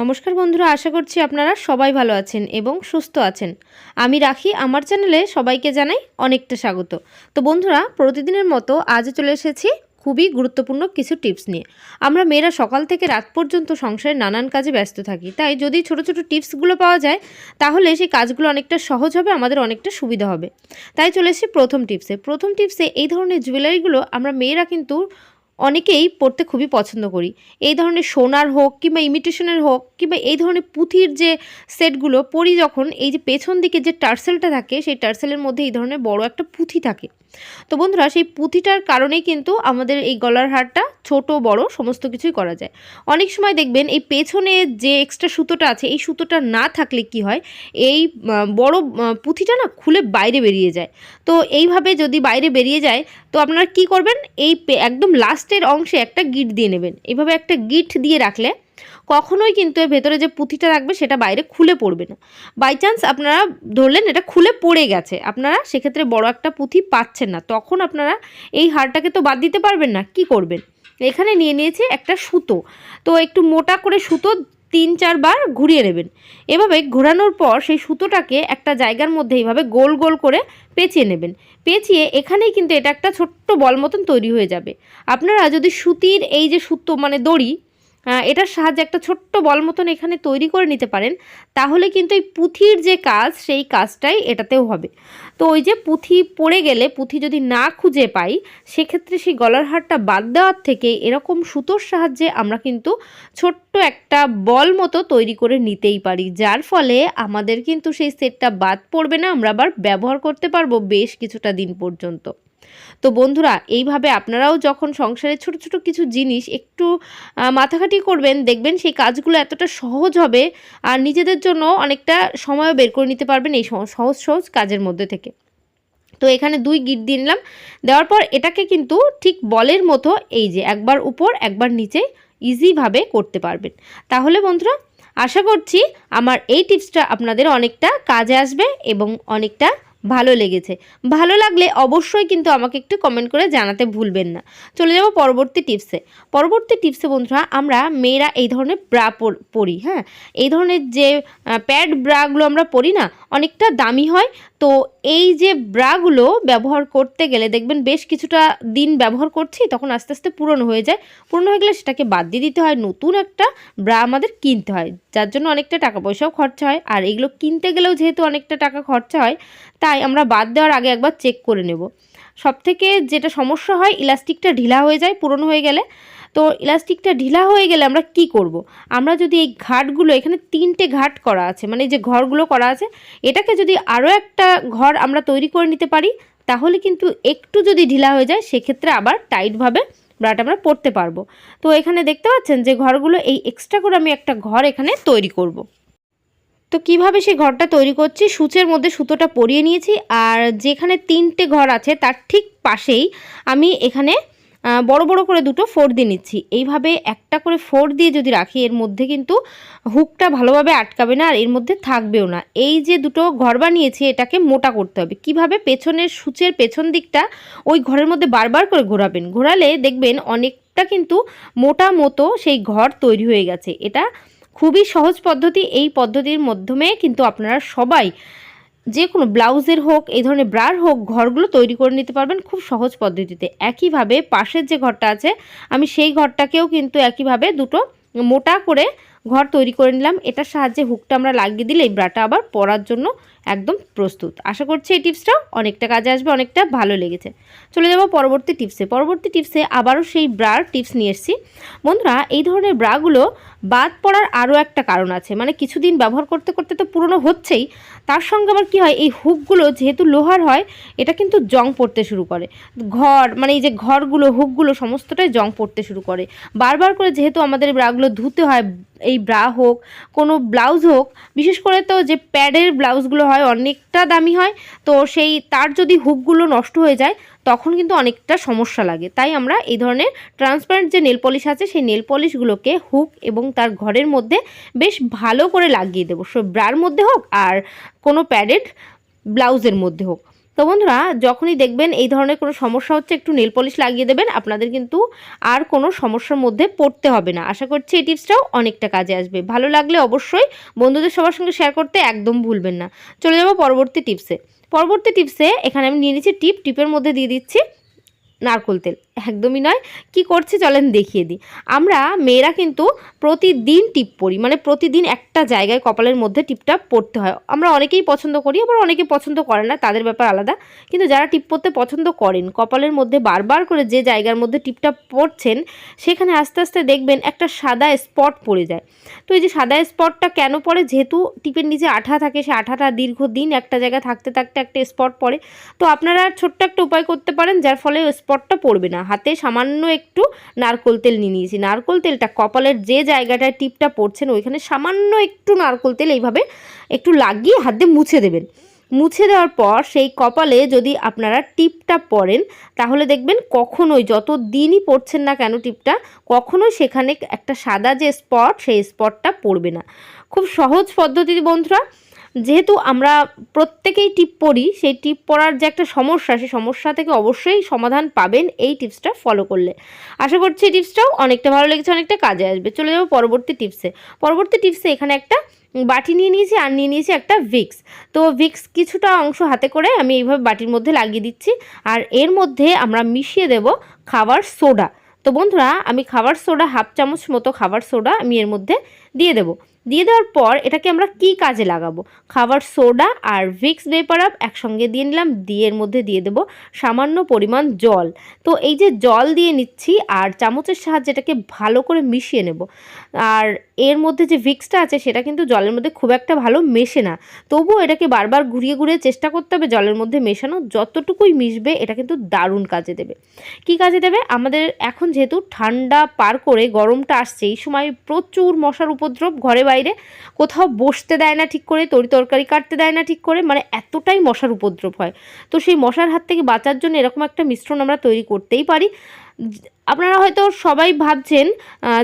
নমস্কার বন্ধুরা, আশা করছি আপনারা সবাই ভালো আছেন এবং সুস্থ আছেন। আমি রাখি, আমার চ্যানেলে সবাইকে জানাই অনেকটা স্বাগত। তো বন্ধুরা, প্রতিদিনের মতো আজ চলে এসেছি খুবই গুরুত্বপূর্ণ কিছু টিপস নিয়ে। আমরা মেয়েরা সকাল থেকে রাত পর্যন্ত সংসারে নানান কাজে ব্যস্ত থাকি। তাই যদি ছোট ছোট টিপসগুলো পাওয়া যায়, তাহলে সেই কাজগুলো অনেকটা সহজ হবে, আমাদের অনেকটা সুবিধা হবে। তাই চলে এসেছি প্রথম টিপসে। প্রথম টিপসে এই ধরনের জুয়েলারিগুলো আমরা মেয়েরা কিন্তু অনেকেই পড়তে খুবই পছন্দ করি। এই ধরনের সোনার হোক কিংবা ইমিটেশনের হোক কিংবা এই ধরনের পুঁথির যে সেটগুলো পড়ি যখন, এই যে পেছন দিকে যে টার্সেলটা থাকে, সেই টার্সেলের মধ্যে এই ধরনের বড় একটা পুঁথি থাকে। তো বন্ধুরা, সেই পুঁথিটার কারণেই কিন্তু আমাদের এই গলার হারটা ছোট, বড়, সমস্ত কিছুই করা যায়। অনেক সময় দেখবেন এই পেছনে যে এক্সট্রা সুতোটা আছে, এই সুতোটা না থাকলে কি হয়? এই বড় পুঁথিটা না খুলে বাইরে বেরিয়ে যায়। তো এইভাবে যদি বাইরে বেরিয়ে যায়, তো আপনারা কি করবেন? এই একদম লাস্টের অংশে একটা গিট দিয়ে নেবেন। এইভাবে একটা গিট দিয়ে রাখলে কখনোই কিন্তু এর ভেতরে যে পুঁথিটা থাকবে সেটা বাইরে খুলে পড়বে না। বাই চান্স আপনারা ধরলেন এটা খুলে পড়ে গেছে। আপনারা সেক্ষেত্রে বড় একটা পুঁথি পাচ্ছেন না। তখন আপনারা এই হারটাকে তো বাদ দিতে পারবেন না। কি করবেন? এখানে নিয়ে নিয়েছি একটা সুতো। তো একটু মোটা করে সুতো তিন চারবার ঘুরিয়ে নেবেন। এভাবে ঘোরানোর পর সেই সুতোটাকে একটা জায়গার মধ্যে এইভাবে গোল গোল করে পেঁচিয়ে নেবেন। পেঁচিয়ে এখানেই কিন্তু এটা একটা ছোট্ট বল মতন তৈরি হয়ে যাবে। আপনারা যদি সুতির এই যে সুতো মানে দড়ি এটার সাহায্যে একটা ছোট্ট বল মতন এখানে তৈরি করে নিতে পারেন। তাহলে কিন্তু এই পুঁথির যে কাজ, সেই কাজটাই এটাতেও হবে। তো ওই যে পুঁথি পড়ে গেলে, পুঁথি যদি না খুঁজে পাই, সেক্ষেত্রে সেই গলার হারটা বাদ দেওয়ার থেকে এরকম সুতোর সাহায্যে আমরা কিন্তু ছোট্ট একটা বল মতো তৈরি করে নিতেই পারি। যার ফলে আমাদের কিন্তু সেই সেটটা বাদ পড়বে না, আমরা আবার ব্যবহার করতে পারব বেশ কিছুটা দিন পর্যন্ত। তো বন্ধুরা এইভাবে আপনারাও যখন সংসারে ছোট ছোট কিছু জিনিস একটু আহ, মাথাখাটি করবেন দেখবেন সেই কাজগুলো এতটা সহজ হবে আর নিজেদের জন্য অনেকটা সময়ও বের করে নিতে পারবেন এই সহজ সহজ কাজের মধ্যে থেকে। তো এখানে দুই গিট দিয়ে নিলাম। দেওয়ার পর এটাকে কিন্তু ঠিক বলের মতো এই যে একবার উপর একবার নিচে ইজিভাবে করতে পারবেন। তাহলে বন্ধুরা আশা করছি আমার এই টিপসটা আপনাদের অনেকটা কাজে আসবে এবং অনেকটা ভালো লেগেছে। ভালো লাগলে অবশ্যই কিন্তু আমাকে একটু কমেন্ট করে জানাতে ভুলবেন না। চলে যাব পরবর্তী টিপসে পরবর্তী টিপসে বন্ধুরা, আমরা মেয়েরা এই ধরনের ব্রা পর- হ্যাঁ? এই ধরনের যে প্যাড ব্রাগুলো আমরা পরি না, অনেকটা দামি হয়। তো এই যে ব্রাগুলো ব্যবহার করতে গেলে দেখবেন বেশ কিছুটা দিন ব্যবহার করছি, তখন আস্তে আস্তে পুরনো হয়ে যায়। পুরনো হয়ে গেলে সেটাকে বাদ দিয়ে দিতে হয়। নতুন একটা ব্রা আমাদের কিনতে হয়, যার জন্য অনেকটা টাকা পয়সাও খরচা হয়। আর এগুলো কিনতে গেলেও যেহেতু অনেকটা টাকা খরচা হয় তাই আমরা বাদ দেওয়ার আগে একবার চেক করে নেব সব থেকে যেটা সমস্যা হয়, ইলাস্টিকটা ঢিলা হয়ে যায়, পুরনো হয়ে গেলে তো ইলাস্টিকটা ঢিলা হয়ে গেলে আমরা কি করব। আমরা যদি এই ঘাটগুলো, এখানে তিনটে ঘাট করা আছে মানে যে ঘরগুলো করা আছে, এটাকে যদি আরও একটা ঘর আমরা তৈরি করে নিতে পারি, তাহলে কিন্তু একটু যদি ঢিলা হয়ে যায়, সেক্ষেত্রে আবার টাইটভাবে ব্রাটা আমরা পরতে পারব তো এখানে দেখতে পাচ্ছেন যে ঘরগুলো, এই এক্সট্রা করে আমি একটা ঘর এখানে তৈরি করব। তো কীভাবে সেই ঘরটা তৈরি করছি? সূচের মধ্যে সুতোটা পরিয়ে নিয়েছি আর যেখানে তিনটে ঘর আছে তার ঠিক পাশেই আমি এখানে বড় বড় করে দুটো ফোর দিয়ে নিচ্ছি। এইভাবে একটা করে ফোর দিয়ে যদি রাখি, এর মধ্যে কিন্তু হুকটা ভালোভাবে আটকাবে না আর এর মধ্যে থাকবেও না। এই যে দুটো ঘর বানিয়েছি, এটাকে মোটা করতে হবে। কীভাবে? পেছনের সূচের পেছন দিকটা ওই ঘরের মধ্যে বারবার করে ঘোরাবেন। ঘোরালে দেখবেন অনেকটা কিন্তু মোটা মতো সেই ঘর তৈরি হয়ে গেছে। এটা খুবই সহজ পদ্ধতি এই পদ্ধতির মাধ্যমে কিন্তু আপনারা সবাই যে কোনো ব্লাউজের হোক, এই ধরনের ব্রার হোক, ঘরগুলো তৈরি করে নিতে পারবেন খুব সহজ পদ্ধতিতে। একইভাবে পাশের যে ঘরটা আছে, আমি সেই ঘরটাকেও কিন্তু একইভাবে দুটো মোটা করে ঘর তৈরি করে নিলাম। এটার সাহায্যে হুকটা আমরা লাগিয়ে দিলে এই ব্রাটা আবার পরার জন্য একদম প্রস্তুত। আশা করছি এই টিপসটাও অনেকটা কাজে আসবে, অনেকটা ভালো লেগেছে। চলে যাব পরবর্তী টিপসে। পরবর্তী টিপসে আবারও সেই ব্রার টিপস নিয়ে এসেছি। বন্ধুরা, এই ধরনের ব্রাগুলো বাদ পড়ার আরও একটা কারণ আছে। মানে কিছুদিন ব্যবহার করতে করতে তো পুরনো হচ্ছেই। তার সঙ্গে আবার কী হয়, এই হুকগুলো যেহেতু লোহার হয়, এটা কিন্তু জং পড়তে শুরু করে। ঘর মানে এই যে ঘরগুলো, হুকগুলো সমস্তটাই জং পড়তে শুরু করে। বারবার করে যেহেতু আমাদের ব্রাগুলো ধুতে হয়, এই ব্রা হোক, কোনো ব্লাউজ হোক, বিশেষ করে তো যে প্যাডের ব্লাউজগুলো হয়, অনেকটা দামি হয়, তো সেই তার যদি হুকগুলো নষ্ট হয়ে যায়, তখন কিন্তু অনেকটা সমস্যা লাগে। তাই আমরা এই ধরনের ট্রান্সপারেন্ট যে নেল পলিশ আছে, সেই নেল পলিশগুলোকে হুক এবং তার ঘরের মধ্যে বেশ ভালো করে লাগিয়ে দেবো। সো ব্রার মধ্যে হোক আর কোনো প্যাডেড ব্লাউজের মধ্যে হোক। তো বন্ধুরা, যখনই দেখবেন এই ধরনের কোনো সমস্যা হচ্ছে, একটু নেল পলিশ লাগিয়ে দেবেন, আপনাদের কিন্তু আর কোনো সমস্যার মধ্যে পড়তে হবে না। আশা করছি এই টিপসটাও অনেকটা কাজে আসবে। ভালো লাগলে অবশ্যই বন্ধুদের সবার সঙ্গে শেয়ার করতে একদম ভুলবেন না। চলে যাব পরবর্তী টিপসে। পরবর্তী টিপসে এখানে আমি নিয়ে নিচ্ছি টিপ, টিপের মধ্যে দিয়ে দিচ্ছি নারকোল তেল। একদমই নয়। কি করছে চলেন দেখিয়ে দিই। আমরা মেয়েরা কিন্তু প্রতিদিন টিপ পরি। মানে প্রতিদিন একটা জায়গায় কপালের মধ্যে টিপটা পড়তে হয়। আমরা অনেকেই পছন্দ করি, আবার অনেকে পছন্দ করে না, তাদের ব্যাপার আলাদা। কিন্তু যারা টিপ পরতে পছন্দ করেন, কপালের মধ্যে বারবার করে যে জায়গার মধ্যে টিপটা পড়ছেন, সেখানে আস্তে আস্তে দেখবেন একটা সাদা স্পট পড়ে যায়। তো এই যে সাদা স্পটটা কেন পড়ে? যেহেতু টিপের নিচে আঠা থাকে, সে আঠাটা দীর্ঘদিন একটা জায়গায় থাকতে থাকতে একটা স্পট পড়ে। তো আপনারা ছোট্ট একটা উপায় করতে পারেন, যার ফলে স্পটটা পড়বে না। হাতে সামান্য একটু নারকোল তেল নিয়ে নিয়েছি। নারকোল তেলটা কপালের যে জায়গাটায় টিপটা পড়ছেন ওইখানে সামান্য একটু নারকোল তেল এইভাবে একটু লাগিয়ে হাত দিয়ে মুছে দেবেন। মুছে দেওয়ার পর সেই কপালে যদি আপনারা টিপটা পরেন তাহলে দেখবেন কখনোই যত দিনই পড়ছেন না কেন টিপটা, কখনোই সেখানে একটা সাদা যে স্পট, সেই স্পটটা পড়বে না। খুব সহজ পদ্ধতি বন্ধুরা। যেহেতু আমরা প্রত্যেকেই টিপ পড়ি, সেই টিপ পড়ার যে একটা সমস্যা, সেই সমস্যা থেকে অবশ্যই সমাধান পাবেন এই টিপসটা ফলো করলে। আশা করছি এই টিপসটাও অনেকটা ভালো লেগেছে, অনেকটা কাজে আসবে। চলে যাব পরবর্তী টিপসে। পরবর্তী টিপসে এখানে একটা বাটি নিয়ে নিয়েছি আর নিয়ে নিয়েছি একটা ভিক্স। তো ভিক্স কিছুটা অংশ হাতে করে আমি এইভাবে বাটির মধ্যে লাগিয়ে দিচ্ছি আর এর মধ্যে আমরা মিশিয়ে দেব খাবার সোডা। তো বন্ধুরা, আমি খাবার সোডা হাফ চামচ মতো খাবার সোডা আমি এর মধ্যে দিয়ে দেবো। দিয়ে দেওয়ার পর এটাকে আমরা কি কাজে লাগাবো? খাবার সোডা আর ভিক্স ভেপার আপ একসঙ্গে দিয়ে নিলাম, দিয়ে এর মধ্যে দিয়ে দেবো সামান্য পরিমাণ জল। তো এই যে জল দিয়ে নিচ্ছি আর চামচের সাহায্যে এটাকে ভালো করে মিশিয়ে নেব। আর এর মধ্যে যে ভিক্সটা আছে সেটা কিন্তু জলের মধ্যে খুব একটা ভালো মেশে না। তবুও এটাকে বারবার ঘুরিয়ে ঘুরিয়ে চেষ্টা করতে হবে জলের মধ্যে মেশানো। যতটুকুই মিশবে, এটা কিন্তু দারুণ কাজে দেবে। কি কাজে দেবে? আমাদের এখন যেহেতু ঠান্ডা পার করে গরমটা আসছে, এই সময় প্রচুর মশার উপদ্রব ঘরে বাইরে, কোথাও বসতে দেয় না ঠিক করে, তরি তরকারি কাটতে দেয় না ঠিক করে মানে এতটাই মশার উপদ্রব হয়। তো সেই মশার হাত থেকে বাঁচার জন্য এরকম একটা মিশ্রণ আমরা তৈরি করতেই পারি। আপনারা হয়তো সবাই ভাবছেন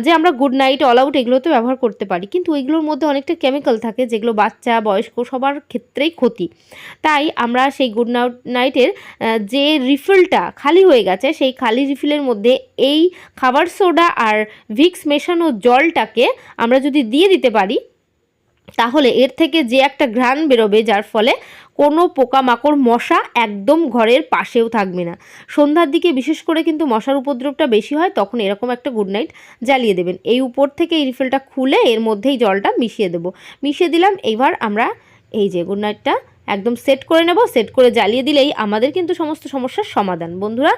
যে আমরা গুড নাইট অল আউট এগুলো তো ব্যবহার করতে পারি। কিন্তু ওইগুলোর মধ্যে অনেকটা কেমিক্যাল থাকে, যেগুলো বাচ্চা, বয়স্ক সবার ক্ষেত্রেই ক্ষতি। তাই আমরা সেই গুড নাইটের যে রিফিলটা খালি হয়ে গেছে, সেই খালি রিফিলের মধ্যে এই খাবার সোডা আর ভিক্স মেশানো জলটাকে আমরা যদি দিয়ে দিতে পারি তাহলে এর থেকে যে একটা ঘ্রাণ বেরোবে, যার ফলে কোনো পোকামাকড়, মশা একদম ঘরের পাশেও থাকবে না। সন্ধ্যার দিকে বিশেষ করে কিন্তু মশার উপদ্রবটা বেশি হয়, তখন এরকম একটা গুড নাইট জ্বালিয়ে দেবেন। এই উপর থেকে এই রিফিলটা খুলে এর মধ্যেই জলটা মিশিয়ে দেবো। মিশিয়ে দিলাম, এইবার আমরা এই যে গুড নাইটটা একদম সেট করে নেব সেট করে জ্বালিয়ে দিলেই আমাদের কিন্তু সমস্ত সমস্যার সমাধান। বন্ধুরা,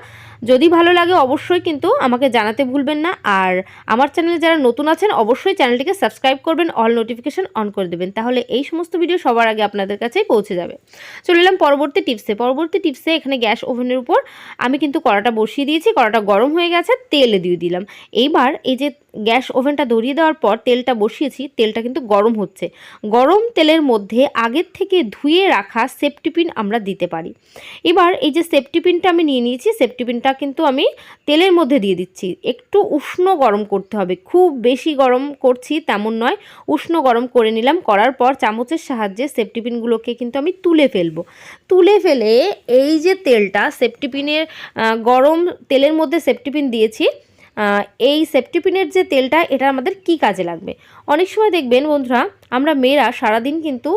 যদি ভালো লাগে অবশ্যই কিন্তু আমাকে জানাতে ভুলবেন না। আর আমার চ্যানেলে যারা নতুন আছেন, অবশ্যই চ্যানেলটিকে সাবস্ক্রাইব করবেন অল নোটিফিকেশান অন করে দেবেন। তাহলে এই সমস্ত ভিডিও সবার আগে আপনাদের কাছেই পৌঁছে যাবে। চলে এলাম পরবর্তী টিপসে পরবর্তী টিপসে এখানে গ্যাস ওভেনের উপর আমি কিন্তু কড়াটা বসিয়ে দিয়েছি, কড়াটা গরম হয়ে গেছে, তেল দিয়ে দিলাম। এইবার এই যে গ্যাস ওভেনটা ধরিয়ে দেওয়ার পর তেলটা বসিয়েছি, তেলটা কিন্তু গরম হচ্ছে। গরম তেলের মধ্যে আগের থেকে ধুয়ে রাখা সেফটিপিন আমরা দিতে পারি। এবার এই যে সেফটিপিনটা আমি নিয়ে নিয়েছি, সেফটিপিনটা কিন্তু আমি তেলের মধ্যে দিয়ে দিচ্ছি। একটু উষ্ণ গরম করতে হবে। খুব বেশি গরম করছি তেমন নয়, উষ্ণ গরম করে নিলাম, করার পর চামচের সাহায্যে সেফটিপিনগুলোকে কিন্তু আমি তুলে ফেলব। তুলে ফেলে এই যে তেলটা, সেফটিপিনের গরম তেলের মধ্যে সেফটিপিন দিয়েছি এই সেফটিপিনের যে তেলটা, এটা আমাদের কি কাজে লাগবে? অনেক সময় দেখবেন বন্ধুরা, আমরা মেয়েরা সারাদিন কিন্তু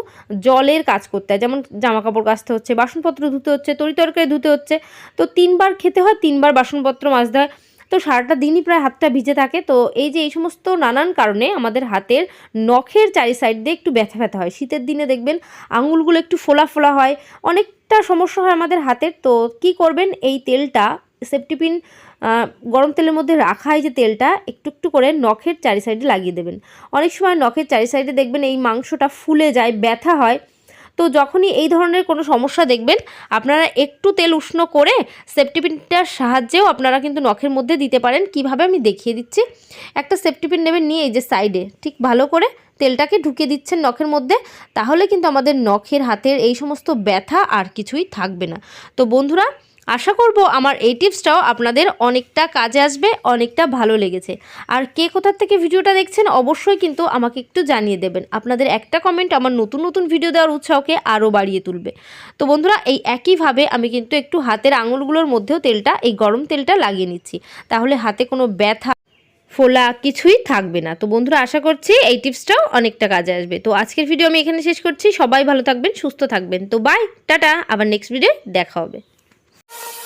জলের কাজ করতে হয়। যেমন জামা কাপড় কাচতে হচ্ছে, বাসনপত্র ধুতে হচ্ছে, তরি তরকারি ধুতে হচ্ছে। তো তিনবার খেতে হয়, তিনবার বাসনপত্র মাজতে হয়। তো সারাটা দিনই প্রায় হাতটা ভিজে থাকে। তো এই যে এই সমস্ত নানান কারণে আমাদের হাতের নখের চারি সাইড দিয়ে একটু ব্যথা ব্যথা হয়। শীতের দিনে দেখবেন আঙুলগুলো একটু ফোলা ফোলা হয়, অনেকটা সমস্যা হয় আমাদের হাতের। তো কি করবেন? এই তেলটা সেফটিপিন গরম তেলের মধ্যে রাখা এই যে তেলটা, একটু একটু করে নখের চারি সাইডে লাগিয়ে দেবেন। অনেক সময় নখের চারি সাইডে দেখবেন এই মাংসটা ফুলে যায়, ব্যথা হয়। তো যখনই এই ধরনের কোনো সমস্যা দেখবেন, আপনারা একটু তেল উষ্ণ করে সেফটিপিনটার সাহায্যেও আপনারা কিন্তু নখের মধ্যে দিতে পারেন। কীভাবে আমি দেখিয়ে দিচ্ছি? একটা সেফটিপিন নেবেন নিয়ে এই যে সাইডে, ঠিক ভালো করে তেলটাকে ঢুকে দিচ্ছেন নখের মধ্যে, তাহলে কিন্তু আমাদের নখের হাতের এই সমস্ত ব্যথা আর কিছুই থাকবে না। তো বন্ধুরা আশা করব আমার এই টিপসটাও আপনাদের অনেকটা কাজে আসবে, অনেকটা ভালো লেগেছে। আর কে কোথার থেকে ভিডিওটা দেখছেন অবশ্যই কিন্তু আমাকে একটু জানিয়ে দেবেন। আপনাদের একটা কমেন্ট আমার নতুন নতুন ভিডিও দেওয়ার উৎসাহকে আরও বাড়িয়ে তুলবে। তো বন্ধুরা, এই একইভাবে আমি কিন্তু একটু হাতের আঙুলগুলোর মধ্যেও তেলটা, এই গরম তেলটা লাগিয়ে নিচ্ছি। তাহলে হাতে কোনো ব্যথা, ফোলা কিছুই থাকবে না। তো বন্ধুরা, আশা করছি এই টিপসটাও অনেকটা কাজে আসবে। তো আজকের ভিডিও আমি এখানে শেষ করছি। সবাই ভালো থাকবেন, সুস্থ থাকবেন। তো বাই টাটা। আবার নেক্সট ভিডিও দেখা হবে। you